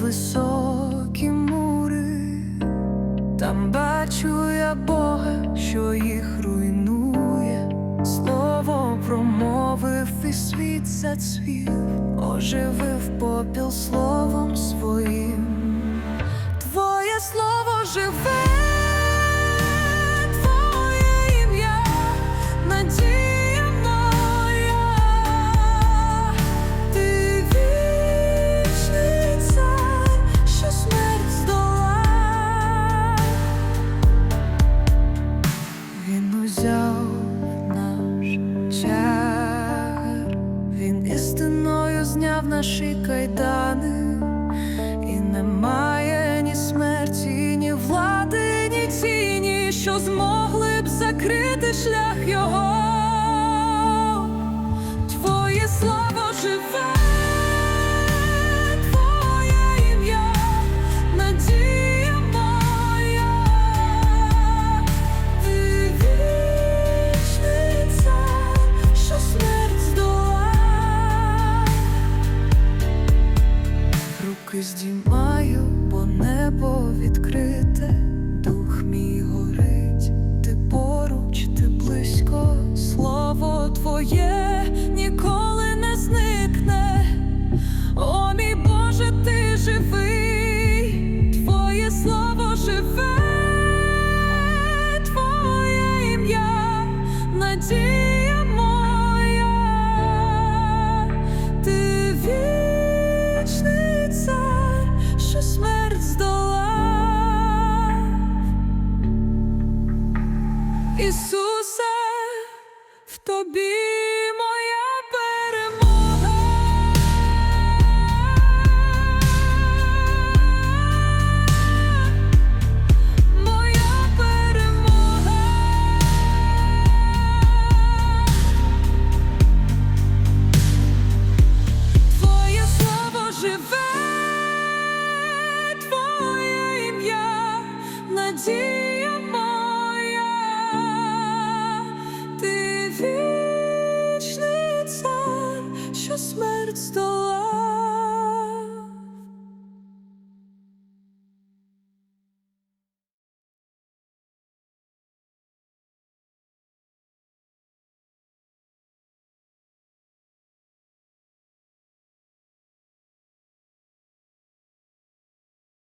високі мури, там бачу я Бога, що їх руйнує. Слово промовив і світ зацвів, оживив попіл словом наші кайдани, і немає ні смерті, ні влади, ні тіні, що змогли б закрити шлях його. Твоє слово живе, Руки здіймаю, тобі моя перемога. Моя перемога. Твоє слово живе, твоє ім'я надія.